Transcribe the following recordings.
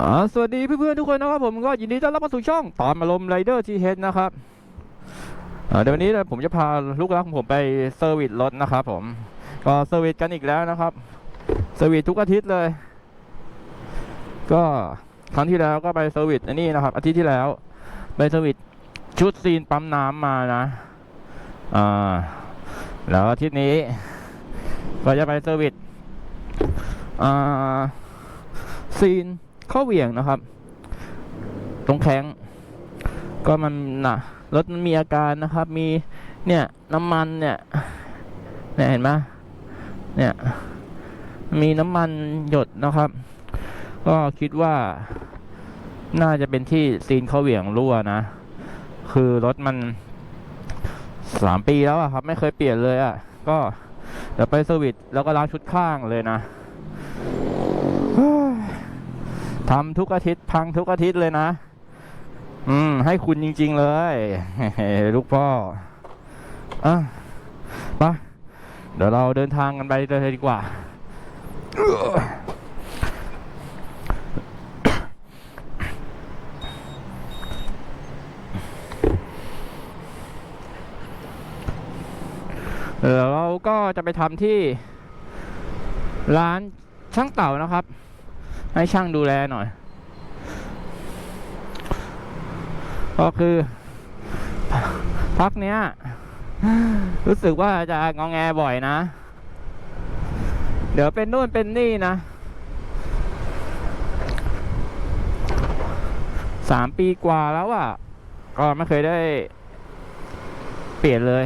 อ่าสวัสดีเพื่อนๆทุกคนนะครับผมก็ยินดีต้อนรับเข้าสู่ช่องตอนมาลมณ์ไรเดอร์ทีเฮดนะครับอ่าเดี๋ยววันนี้ผมจะพาลูกรักของผมไปเซอร์วิสรถนะครับผมก็เซอร์วิสกันอีกแล้วนะครับเซอร์วิสทุกอาทิตย์เลย ก็ครั้งที่แล้วก็ไปเซอร์วิสอันนี้นะครับ อาทิตย์ที่แล้ว ไปเซอร์วิสชุดซีนปั๊มน้ำมานะอ่าแล้วอาทิตย์นี้ ก็จะไปเซอร์วิสอ่าซีน ข้าเหวี่ยงนะครับ ตรงแข้งก็มันนะรถมันมีอาการนะครับ มีเนี่ยน้ำมันเนี่ยเนี่ยเห็นไหมเนี่ยมีน้ำมันหยดนะครับ ก็คิดว่าน่าจะเป็นที่ซีนเข้าเหวี่ยงรั่วนะ คือรถมันสามปีแล้วอะครับ ไม่เคยเปลี่ยนเลยอะก็เดี๋ยวไปเซอร์วิสแล้วก็ล้างชุดข้างเลยนะ ทำทุกอาทิตย์พังทุกอาทิตย์เลยนะ อืม ให้คุณจริง ๆ เลยลูกพ่ออะไปเดี๋ยวเราเดินทางกันไปเลยดีกว่า เราก็จะไปทำที่ร้านช่างเต่านะครับ ให้ช่างดูแลหน่อย ก็คือ พักเนี้ย รู้สึกว่าจะงองแงบ่อยนะ เดี๋ยวเป็นนู่นเป็นนี่นะสามปีกว่าแล้วอะ่ะ ก็ไม่เคยได้ เปลี่ยนเลย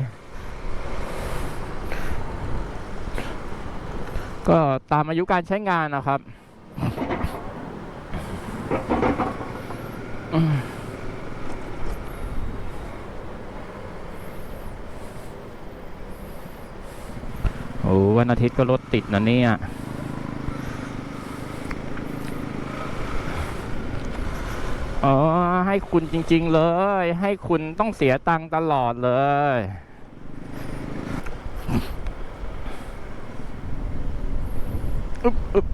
ก็ตามอายุการใช้งานนะครับ อืม โอ้วันอาทิตย์ก็รถติดนะเนี่ย อ๋อ ให้คุณจริง ๆ เลย ให้คุณต้องเสียตังค์ตลอดเลยอึ๊บอึ๊บ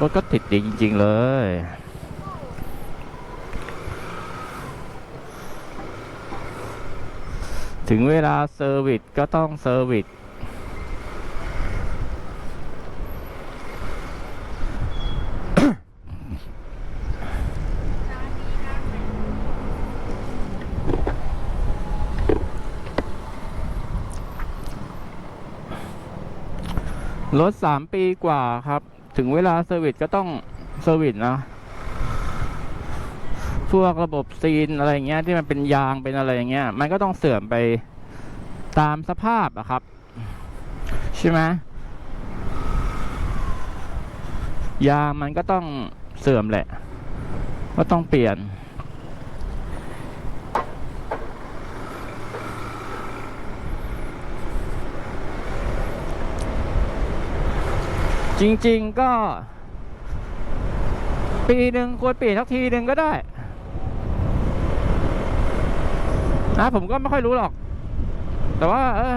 รถก็ติดดีจริง ๆ เลยถึงเวลาเซอร์วิสก็ต้องเซอร์วิสรถสามปีกว่าครับ ถึงเวลาเซอร์วิสก็ต้องเซอร์วิสนะพวกระบบซีนอะไรเงี้ยที่มันเป็นยางเป็นอะไรอย่างเงี้ย มันก็ต้องเสื่อมไปตามสภาพอะครับ ใช่ไหมยางมันก็ต้องเสื่อมแหละ ก็ต้องเปลี่ยน จริงๆก็ ปีหนึ่งควรเปลี่ยนสักทีหนึ่งก็ได้นะผมก็ไม่ค่อยรู้หรอก แต่ว่า เออ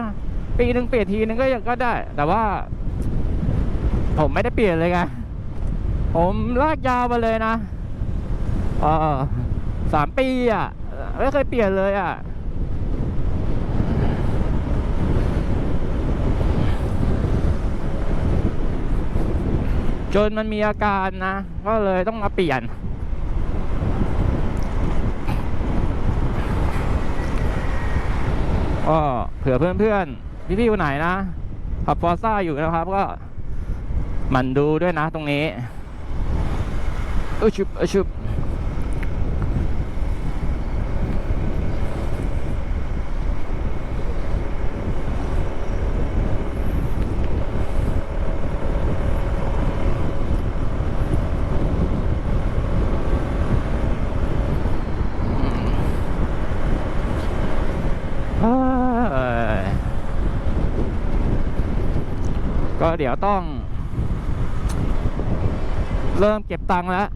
ปีหนึ่งเปลี่ยนทีหนึ่งก็ยังก็ได้ แต่ว่า ผมไม่ได้เปลี่ยนเลยไงผมลากยาวมาเลยนะเออสามปีอะไม่เคยเปลี่ยนเลยอะ จนมันมีอาการนะ ก็เลยต้องมาเปลี่ยน ก็เผื่อเพื่อนๆ พี่ๆคนไหนนะขับฟอร์ซ่าอยู่นะครับก็มันดูด้วยนะตรงนี้เออชุบเออชุบเอ้ยก็ เดี๋ยวต้อง เริ่มเก็บตังค์แล้ว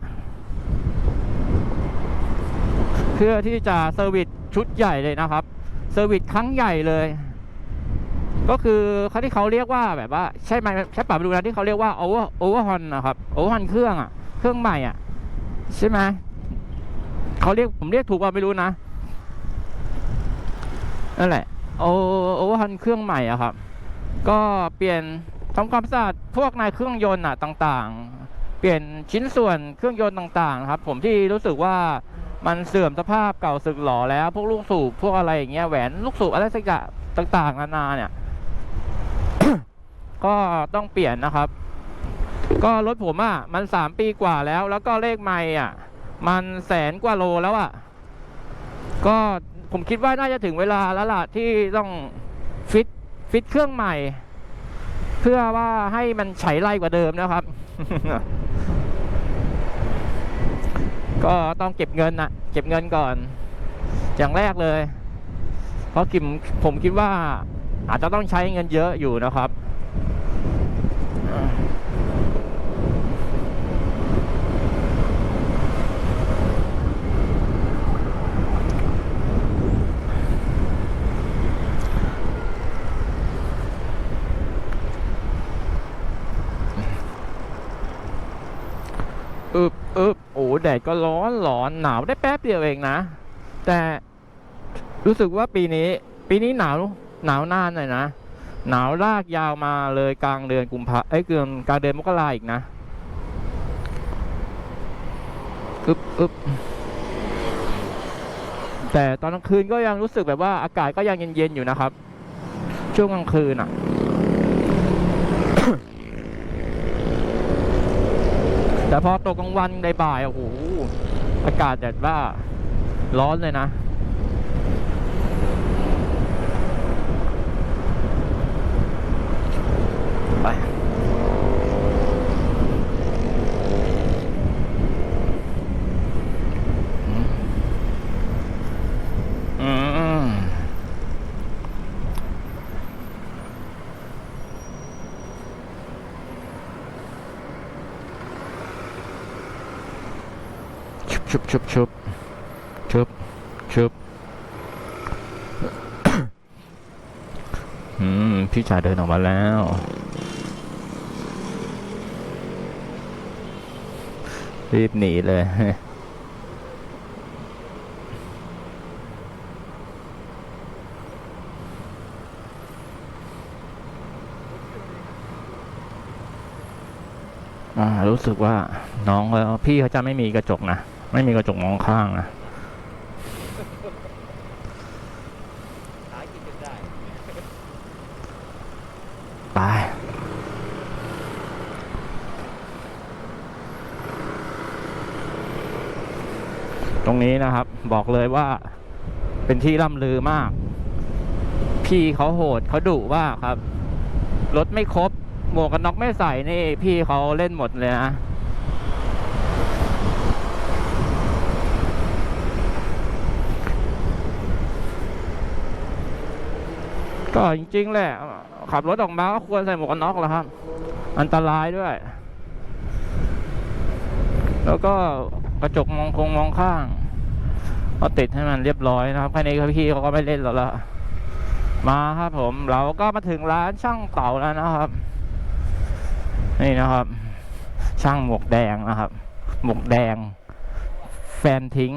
เพื่อที่จะเซอร์วิสชุดใหญ่เลยนะครับ เซอร์วิสครั้งใหญ่เลย ก็คือเขาที่เขาเรียกว่าแบบว่า ใช่ไหมใช่ป่ะดูนะที่เขาเรียกว่าโอเวอร์โอเวอร์ฮอนนะครับโอเวอร์ฮอนเครื่องอะ เครื่องใหม่อะ ใช่ไหมเขาเรียกผมเรียกถูกว่าไม่รู้นะนั่นแหละโอโอเวอร์ฮอนเครื่องใหม่อะครับก็เปลี่ยน ทำความสะอาดพวกในเครื่องยนต์อะต่างๆ เปลี่ยนชิ้นส่วนเครื่องยนต์ต่างๆครับ ผมที่รู้สึกว่ามันเสื่อมสภาพเก่าสึกหรอแล้ว พวกลูกสูบพวกอะไรอย่างเงี้ยแหวนลูกสูบอะไรสักอย่างต่างๆนานาเนี่ย ก็ต้องเปลี่ยนนะครับ ก็รถผมอะมันสามปีกว่าแล้ว แล้วก็เลขไม่อะ มันแสนกว่าโลแล้วอะ ก็ผมคิดว่าน่าจะถึงเวลาแล้วล่ะที่ต้องฟิตฟิตเครื่องใหม่ พื่อว่าให้มันใช้ไรกว่าเดิมนะครับ ก็ต้องเก็บเงินนะเก็บเงินก่อน อย่างแรกเลย เพราะกิมผมคิดว่าอาจจะต้องใช้เงินเยอะอยู่นะครับอึบโอ้แดด ก็ร้อนร้อนหนาวได้แป๊บเดียวเองนะ แต่รู้สึกว่าปีนี้ ปีนี้หนาวหนาวนานหน่อยนะ หนาวลากยาวมาเลยกลางเดือนกุมภาเอ้ยเกือนกลางเดือนมกราอีกนะอึบอึบแต่ตอนกลางคืนก็ยังรู้สึกแบบว่าอากาศก็ยังเย็นๆอยู่นะครับ ช่วงกลางคืนอะ แต่พอตกกลางวันในบ่ายๆโอ้โหอากาศแบบว่าร้อนเลยนะ ชุบชุบชุบชุบชุบอืม พี่ชายเดินออกมาแล้ว รีบหนีเลยอ่ารู้สึกว่าน้องแล้วพี่เขาจะไม่มีกระจกนะ ไม่มีกระจกมองข้างนะหากินกันได้ไปตรงนี้นะครับ บอกเลยว่าเป็นที่ร่ำลือมาก พี่เขาโหดเขาดุว่ากครับ รถไม่ครบ หมวกกันน็อกไม่ใส่นี่ พี่เขาเล่นหมดเลยนะ ก็จริงๆแหละขับรถออกมาก็ควรใส่หมวกกันน็อกแหล้วครับ อันตรายด้วย แล้วก็กระจกมองคงมองข้างก็ติดให้มันเรียบร้อยนะครับแค่นี้พี่เขาก็ไม่เล่นแล้วละมาครับผมเราก็มาถึงร้านช่างเต่าแล้วนะครับ นี่นะครับ ช่างหมวกแดงนะครับ หมวกแดง แฟนทิ้ง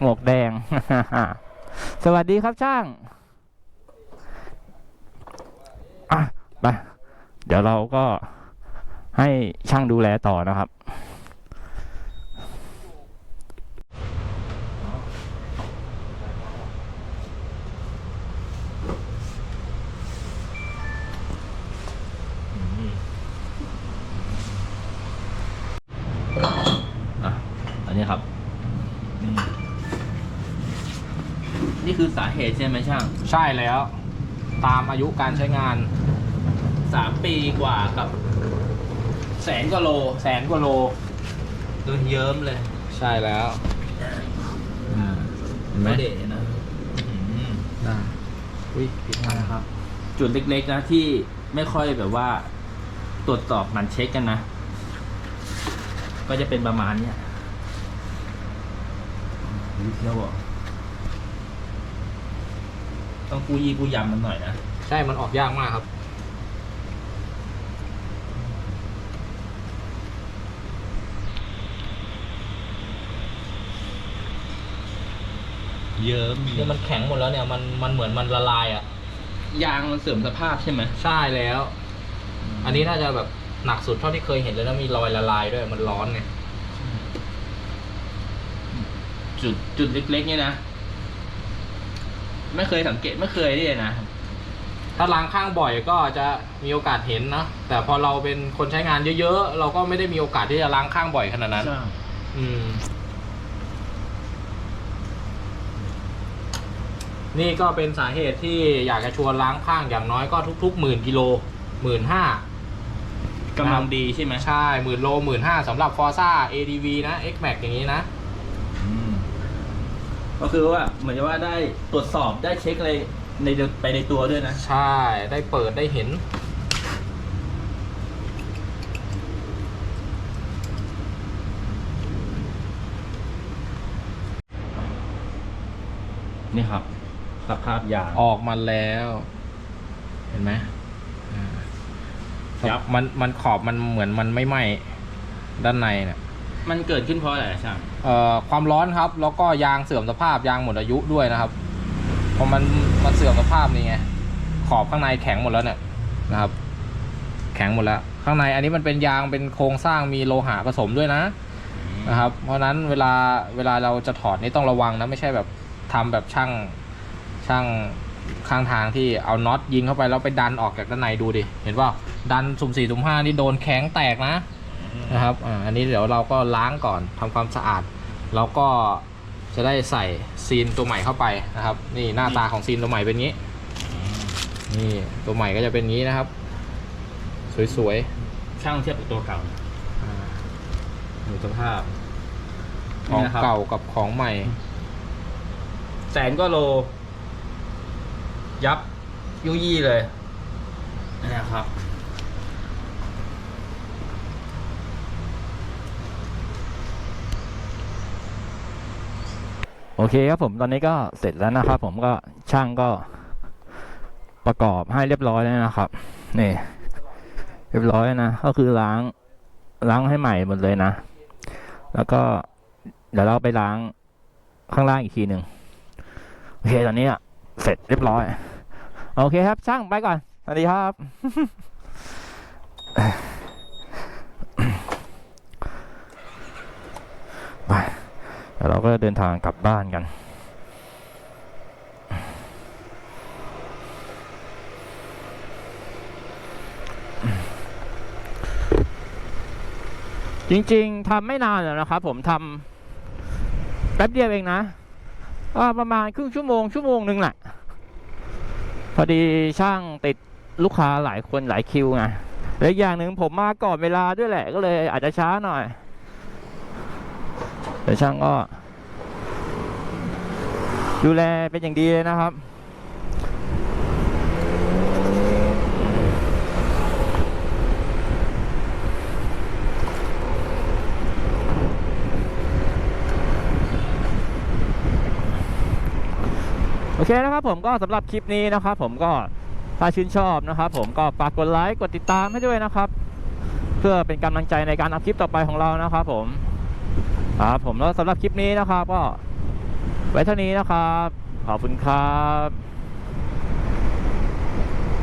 หมวกแดง สวัสดีครับช่าง อะไปเดี๋ยวเราก็ให้ช่างดูแลต่อนะครับอะอันนี้ครับ นี่คือสาเหตุใช่ไหมช่าง ใช่แล้ว ตามอายุการใช้งานสามปีกว่ากับแสนกว่าโลแสนกว่าโลโดนเยิ้มเลยใช่แล้วเห็นไหมเดะนะได้อุ้ยผิดพลาดนะครับ จุดเล็กๆนะที่ไม่ค่อยแบบว่า ตรวจสอบหมันเช็คกันนะ ก็จะเป็นประมาณเนี้ยดีเที่ยวอะ ต้องกูยีกูยำมันหน่อยนะ ใช่มันออกยากมากครับ เยิ้มนี่มันแข็งหมดแล้วเนี่ยมันมันเหมือนมันละลายอะ ยางมันเสื่อมสภาพใช่ไหมใช่แล้ว อันนี้น่าจะแบบหนักสุดเท่าที่เคยเห็นเลยนะมีรอยละลายด้วยมันร้อนเนี่ย จุดจุดเล็กๆเนี่ยนะ ไม่เคยสังเกตไม่เคยนี่เลยนะ ถ้าล้างข้างบ่อยก็จะมีโอกาสเห็นนะแต่พอเราเป็นคนใช้งานเยอะๆ เราก็ไม่ได้มีโอกาสที่จะล้างข้างบ่อยขนาดนั้น อืม นี่ก็เป็นสาเหตุที่อยากจะชวนล้างข้างอย่างน้อยก็ทุกๆหมื่นกิโลหมื่นห้ากำลังดีใช่ไหมใช่หมื่นโลหมื่นห้าสำหรับ Forza ADV นะ X Max อย่างนี้นะ ก็คือว่าเหมือนกับว่าได้ตรวจสอบได้เช็คอะไรในเดือนไปในตัวด้วยนะ ใช่ ได้เปิดได้เห็น นี่ครับสภาพยาง ออกมาแล้ว เห็นไหมอ่ายับ มันมันขอบมันเหมือนมันไม่ไหม้ด้านในเนี่ย มันเกิดขึ้นเพราะอะไรช่างเอ่อความร้อนครับ แล้วก็ยางเสื่อมสภาพยางหมดอายุด้วยนะครับพอมันมันเสื่อมสภาพนี่ไงขอบข้างในแข็งหมดแล้วเนี่ยนะครับ แข็งหมดแล้ว ข้างในอันนี้มันเป็นยางเป็นโครงสร้างมีโลหะผสมด้วยนะนะครับ เพราะนั้นเวลาเวลาเราจะถอดนี่ต้องระวังนะไม่ใช่แบบทำแบบช่างช่างข้างทางที่เอาน็อตยิงเข้าไปแล้วไปดันออกจากด้านในดูดิ เห็นว่าดันสุ่มสี่สุ่มห้านี่โดนแข็งแตกนะ นะครับอ่าอันนี้เดี๋ยวเราก็ล้างก่อนทำความสะอาด แล้วก็จะได้ใส่ซีนตัวใหม่เข้าไปนะครับ นี่หน้าตาของซีนตัวใหม่เป็นงี้นี่ตัวใหม่ก็จะเป็นงี้นะครับ สวยช่างเทียบกับตัวเก่าๆอ่าดูสภาพของนี่นะครับเก่ากับของใหม่ แสนก็โล ยับยุยี่เลยนี่นะครับ โอเคครับผมตอนนี้ก็เสร็จแล้วนะครับ ผมก็ช่างก็ประกอบให้เรียบร้อยแล้วนะครับนี่เรียบร้อยนะก็คือล้างล้างให้ใหม่หมดเลยนะ แล้วก็เดี๋ยวเราไปล้างข้างล่างอีกทีหนึ่งโอเคตอนนี้อะเสร็จเรียบร้อย โอเคครับช่างไปก่อนสวัสดีครับ ไป เดี๋ยวเราก็เดินทางกลับบ้านกัน จริงๆทำไม่นานหรอกนะครับผมทำแป๊บเดียวเองนะประมาณครึ่งชั่วโมงชั่วโมงหนึ่งแหละ พอดีช่างติดลูกค้าหลายคนหลายคิวไงและอย่างหนึ่งผมมาก่อนเวลาด้วยแหละ ก็เลยอาจจะช้าหน่อย แต่ช่างก็ ดูแลเป็นอย่างดีเลยนะครับ โอเคนะครับผมก็สำหรับคลิปนี้นะครับ ผมก็ถ้าชื่นชอบนะครับ ผมก็ฝากกดไลค์กดติดตามให้ด้วยนะครับ เพื่อเป็นกำลังใจในการทำคลิปต่อไปของเรานะครับผม ครับผมแล้วสำหรับคลิปนี้นะครับ ก็ไว้เท่านี้นะครับ ขอบคุณครับ